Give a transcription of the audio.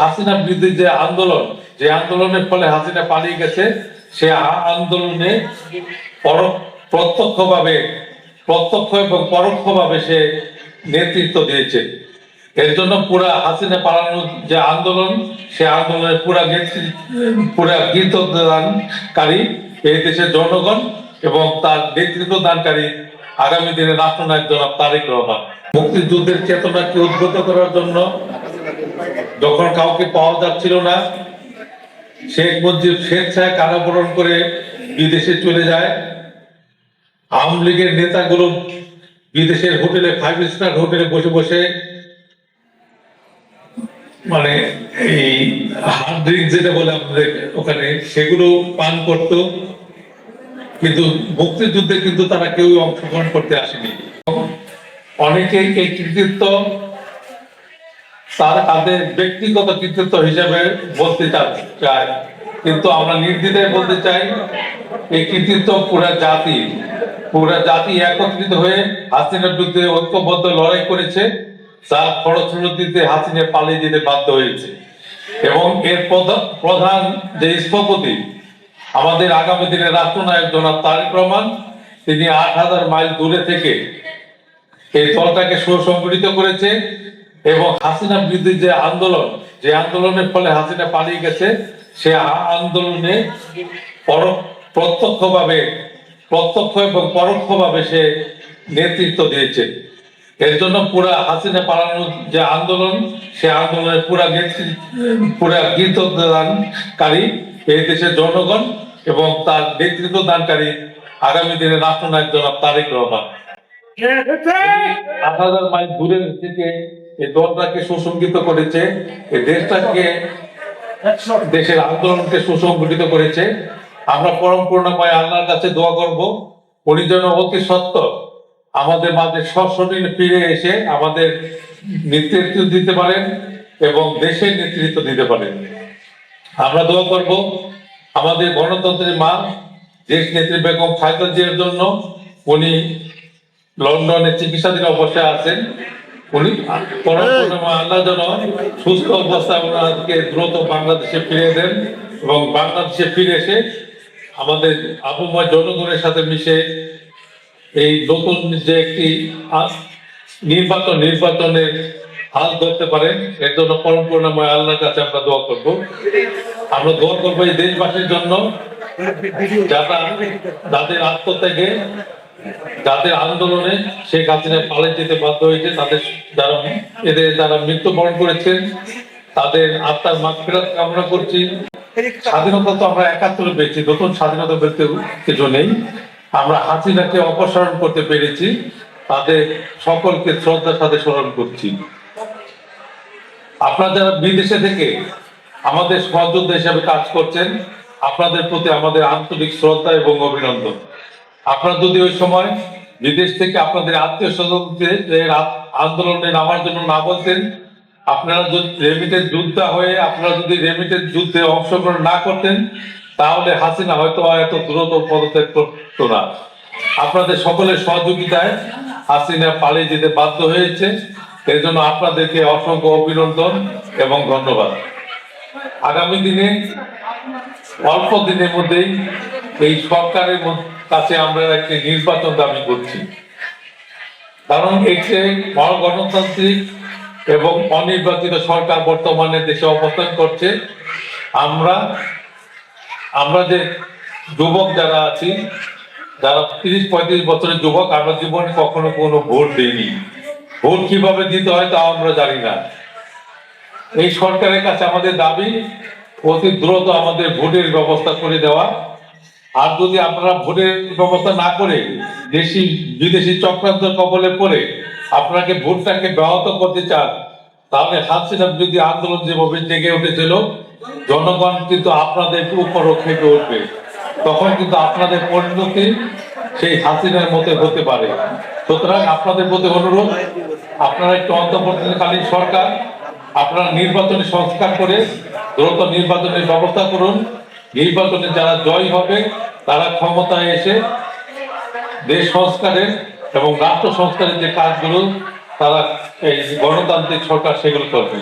হাসিনা বিরোধী যে আন্দোলন, যে আন্দোলনের ফলে হাসিনা পালিয়ে গেছে, সে আন্দোলনে পর- প্রত্যক্ষভাবে, প্রত্যক্ষ এবং পরোক্ষভাবে সে নেতৃত্ব দিয়েছে। এর জন্য পুরা হাসিনা পালানোর যে আন্দোলন, সে আন্দোলনের পুরা পুরা দানকারী এই দেশের জনগণ এবং তার নেতৃত্ব দানকারী আগামী দিনে রাষ্ট্রনায়ক জনাব তারেক রহমান। মুক্তিযুদ্ধের চেতনাকে উদ্বুদ্ধ করার জন্য যখন কাউকে পাওয়া যাচ্ছিল না, শেখ মুজিব স্বেচ্ছায় কারাবরণ করে বিদেশে চলে যায়। আওয়ামী লীগের নেতাগুলো বিদেশের হোটেলে, ফাইভ স্টার হোটেলে বসে বসে মানে এই হার্ড ড্রিঙ্ক যেটা বলে আমাদের ওখানে, সেগুলো পান করত। কিন্তু মুক্তিযুদ্ধে কিন্তু তারা কেউ অংশগ্রহণ করতে আসেনি। অনেকেই এই কৃতিত্ব তার তাদের ব্যক্তিগত কৃতিত্ব হিসেবে বলতে চা- চায় কিন্তু আমরা নির্দ্বিধায় বলতে চাই, এই কৃতিত্ব পুরা জাতি পুরা জাতি একত্রিত হয়ে হাসিনার বিরুদ্ধে ঐক্যবদ্ধ লড়াই করেছে, যার ফলশ্রুতিতে হাসিনা পালিয়ে যেতে বাধ্য হয়েছে। এবং এর প্রধান যে স্থপতি, আমাদের আগামী দিনে রাষ্ট্রনায়ক জনাব তারেক রহমান, তিনি আট হাজার মাইল দূরে থেকে এই দলটাকে সুসংগঠিত করেছে এবং হাসিনা বিরোধী যে আন্দোলন যে আন্দোলনের ফলে হাসিনা পালিয়ে গেছে সে আন্দোলনে পর- প্রত্যক্ষভাবে প্রত্যক্ষ এবং পরোক্ষভাবে সে নেতৃত্ব দিয়েছে। এর জন্য পুরা হাসিনা পালানোর যে আন্দোলন সে আন্দোলনের পুরা পুরা দানকারী এই দেশের জনগণ এবং তার নেতৃত্ব দানকারী আগামী দিনে রাষ্ট্রনায়ক জনাব তারেক রহমান। আট হাজার মাইল দূরে থেকে এই দলটাকে সুসংগঠিত করেছে, এই দেশটাকে দেশের আন্দোলনকে সুসংগঠিত করেছে। আমরা পরম করুণাময় আল্লাহর কাছে দোয়া করব। উনি যেন অতি সত্য আমাদের মাঝে সশরীরে ফিরে এসে আমাদের নেতৃত্ব দিতে পারেন এবং দেশের নেতৃত্ব দিতে পারেন। আমরা দোয়া করব আমাদের গণতন্ত্রের মা, দেশ নেত্রী বেগম খালেদা জিয়ার জন্য। উনি লন্ডনে চিকিৎসাধীন অবস্থায় আছেন। উনি আল্লাহ যেন সুস্থ অবস্থায় ওনাকে দ্রুত বাংলাদেশে ফিরে দেন এবং বাংলাদেশে ফিরে এসে আমাদের আবহাওয়া জনগণের সাথে মিশে এই নতুন যে একটি নির্বাচন নির্বাচনের হাল ধরতে পারেন। এর জন্য পরম করুণাময় আল্লাহর কাছে আমরা দোয়া করব। আমরা দোয়া করব এই দেশবাসীর জন্য যারা তাদের আত্মত্যাগে যাদের আন্দোলনে শেখ হাসিনা পালিয়ে যেতে বাধ্য হয়েছে, তাদের যারা এদের যারা মৃত্যুবরণ করেছেন তাদের আত্মার মাগফিরাত কামনা করছি। স্বাধীনতা তো আমরা একাত্তরে পেয়েছি, নতুন স্বাধীনতা পেতে কিছু নেই। আমরা হাসিনাকে অপসারণ করতে পেরেছি, তাদের সকলকে শ্রদ্ধার সাথে স্মরণ করছি। আপনারা যারা বিদেশে থেকে আমাদের সহযোদ্ধা হিসাবে কাজ করছেন, আপনাদের প্রতি আমাদের আন্তরিক শ্রদ্ধা এবং অভিনন্দন। আপনারা যদি ওই সময় বিদেশ থেকে আপনাদের আত্মীয় স্বজনদের আন্দোলনে নামার জন্য না বলতেন, আপনারা যদি রেমিটের যুদ্ধ হয়ে, আপনারা যদি রেমিটের যুদ্ধে অংশগ্রহণ না করতেন, তাহলে হাসিনা হয়তো এত দ্রুত পদত্যাগ করতো না। আপনাদের সকলের সহযোগিতায় হাসিনা পালিয়ে যেতে বাধ্য হয়েছে। এর জন্য আপনাদেরকে অসংখ্য অভিনন্দন এবং ধন্যবাদ। আগামী দিনে, অল্প দিনের মধ্যেই এই সরকারের মধ্য- কাছে আমরা একটি নির্বাচন দাবি করছি। কারণ একটি গণতান্ত্রিক এবং অনির্বাচিত সরকার বর্তমানে দেশে অবস্থান করছে। আমরা আমরা যে যুবক যারা আছি, যারা তিরিশ, পঁয়ত্রিশ বছরের যুবক, আমরা জীবনে কখনো কোনো ভোট দিইনি। ভোট কীভাবে দিতে হয় তা আমরা জানি না। এই সরকারের কাছে আমাদের দাবি, অতি দ্রুত আমাদের ভোটের ব্যবস্থা করে দেওয়া। আর যদি আপনারা ভোটের ব্যবস্থা না করে দেশি, বিদেশি চক্রান্ত কবলে পড়ে আপনাকে ভোটটাকে ব্যাহত করতে চান, তাহলে হাসিনা যদি আন্দোলন যেভাবে জেগে উঠেছিল, জনগণ কিন্তু আপনাদের উপর খেপে উঠবে। তখন কিন্তু আপনাদের পরিণতি সেই হাসিনার মতো হতে পারে। সুতরাং আপনাদের প্রতি অনুরোধ, আপনারা একটু অন্তর্বর্তীকালীন সরকার, আপনারা নির্বাচনী সংস্কার করে দ্রুত নির্বাচনের ব্যবস্থা করুন। নির্বাচনে যারা জয় হবে, তারা ক্ষমতায় এসে দেশ সংস্কারের এবং রাষ্ট্র সংস্কারের যে কাজগুলো, তারা এই গণতান্ত্রিক সরকার সেগুলো করবে।